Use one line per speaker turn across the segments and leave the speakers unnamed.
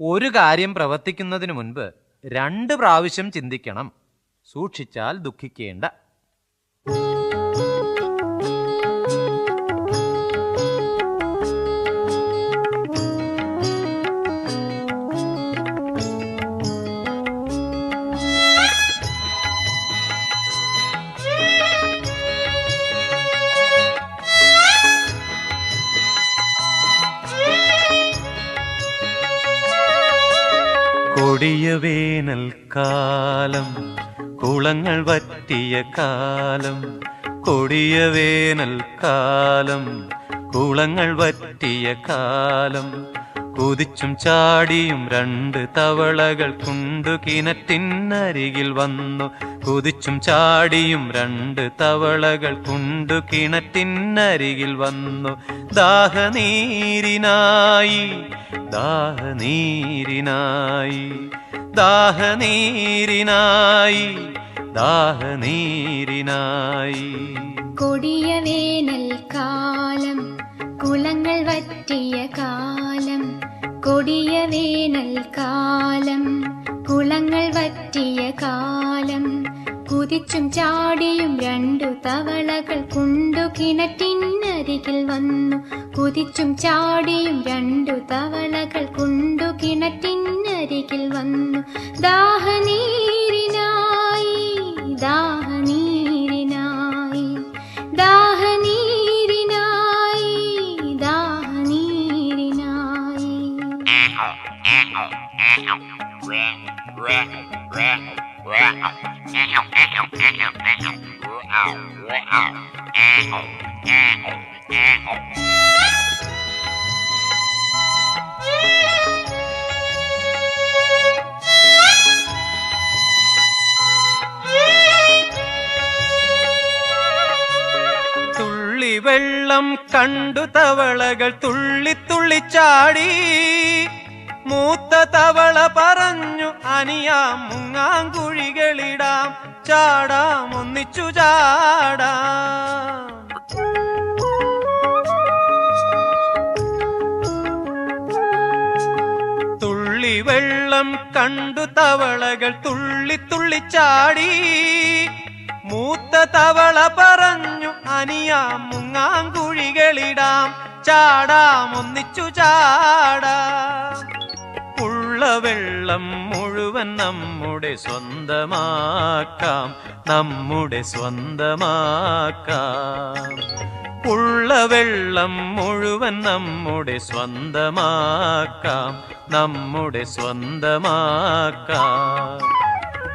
ഒരു കാര്യം പ്രവർത്തിക്കുന്നതിന് മുൻപ് രണ്ട് പ്രാവശ്യം ചിന്തിക്കണം. സൂക്ഷിച്ചാൽ ദുഃഖിക്കേണ്ട.
കൊടിയ വേനൽക്കാലം കുളങ്ങൾ വറ്റിയ കാലം കൊടിയ വേനൽക്കാലം കുളങ്ങൾ വറ്റിയ കാലം. കുതിച്ചും ചാടിയും രണ്ട് തവളകൾ കുണ്ടു കിണറ്റിനരികിൽ വന്നു. കുതിച്ചും ചാടിയും രണ്ട് തവളകൾ കുണ്ടു കിണറ്റിനരികിൽ വന്നു. ദാഹനീരിനായി ദാഹനീരിനായി ദാഹനീരിനായി ദാഹനീരിനായി.
കൊടിയ വേനൽ കാലം കുളങ്ങൾ വറ്റിയ കാലം കൊടിയ വേനൽ കാലം കുളങ്ങൾ വറ്റിയ കാലം കുതിച്ചും ചാടിയും രണ്ടു തവളകൾ കുണ്ടു കിണറ്റിനരികിൽ വന്നു കുതിച്ചും ചാടിയും രണ്ടു തവളകൾ കുണ്ടു കിണറ്റിനരികിൽ വന്നു ദാഹനീരിനായി ദാഹനീരിനായി ദാഹനീരിനായി ദാഹനീരിനായി
വെള്ളം കണ്ടു തവളകൾ തുള്ളി തുള്ളിച്ചാടി മൂത്ത തവള പറഞ്ഞു അനിയാം മുങ്ങാങ്കുഴികളിടാം ചാടാം ഒന്നിച്ചു ചാടാം. തുള്ളി വെള്ളം കണ്ടു തവളകൾ തുള്ളി തുള്ളി ചാടി. മൂത്ത തവള പറഞ്ഞു അനിയാം മുങ്ങാങ്കുഴികളിടാം ചാടാം ഒന്നിച്ചു ചാടാം. உள்ள வெள்ளம் முழுவன் நம்முடைய சொந்தமாக்காம் நம்முடைய சொந்தமாக்காம். உள்ள வெள்ளம் முழுவன் நம்முடைய சொந்தமாக்காம் நம்முடைய சொந்தமாக்காம்.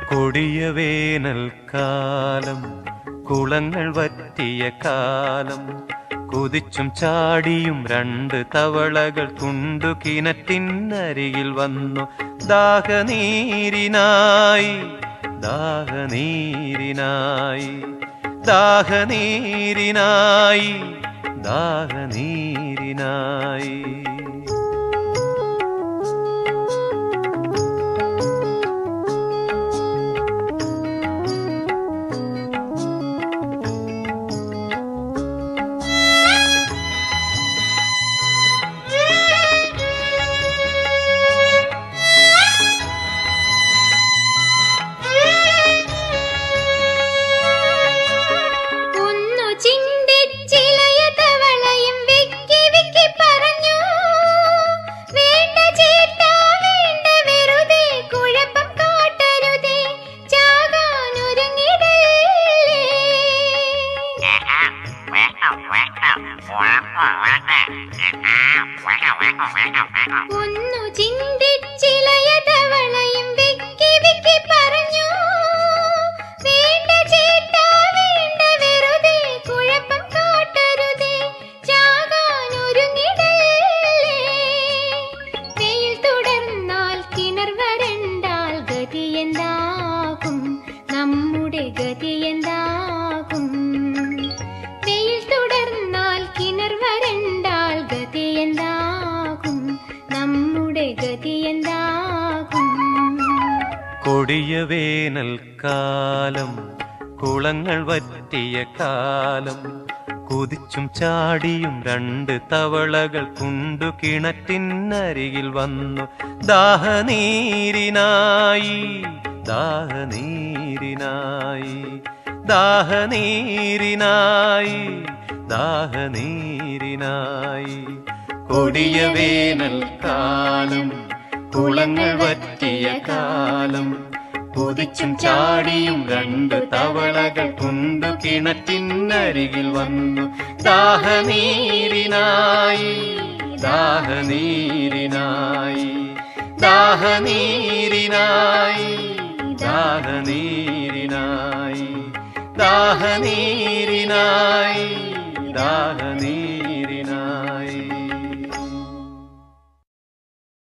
கொடிய வேனல் காலம் குளங்கள் வற்றிய காலம் കുതിച്ചും ചാടിയും രണ്ട് തവളകൾ കുണ്ടു കിണറ്റിനരികിൽ വന്നു. ദാഹനീരിനായി ദാഹനീരിനായി ദാഹനീരിനായി ദാഹനീരിനായി.
ഒന്നു ചിന്തിച്ചിലയ വെക്കി വിക്കി പറഞ്ഞു
കൊടിയ വേനൽക്കാലം കുളങ്ങൾ വറ്റിയ കാലം കുതിച്ചും ചാടിയും രണ്ട് തവളകൾ കുണ്ടു കിണറ്റിനരികിൽ വന്നു. ദാഹനീരിനായി ദാഹനീരിനായി ദാഹനീരിനായി ദാഹനീരിനായി. കൊടിയ വേനൽ കാലം കുളങ്ങൾ വറ്റിയ കാലം കുതിച്ചും ചാടിയും രണ്ട് തവളകൾ കുണ്ടു കിണറ്റിനരികിൽ വന്നു. ദാഹനീരിനായി ദാഹനീരിനായി ദാഹനീരിനായി ദാഹനീരിനായി ദാഹനീരിനായി ദാഹനീ